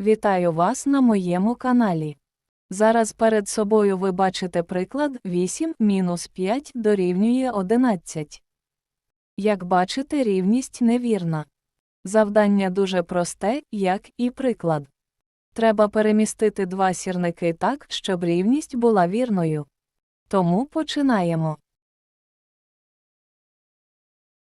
Вітаю вас на моєму каналі. Зараз перед собою ви бачите приклад 8 мінус 5 дорівнює 11. Як бачите, рівність невірна. Завдання дуже просте, як і приклад. Треба перемістити два сірники так, щоб рівність була вірною. Тому починаємо.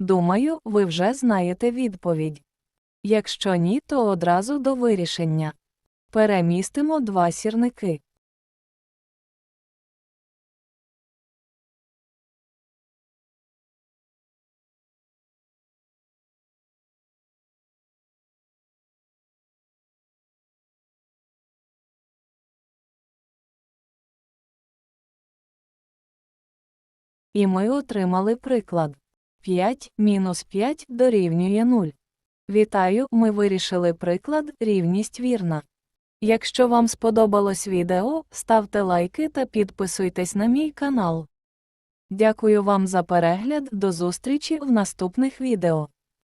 Думаю, ви вже знаєте відповідь. Якщо ні, то одразу до вирішення. Перемістимо два сірники. І ми отримали приклад. 5 мінус 5 дорівнює 0. Вітаю, ми вирішили приклад рівність вірна. Якщо вам сподобалось відео, ставте лайки та підписуйтесь на мій канал. Дякую вам за перегляд, до зустрічі в наступних відео.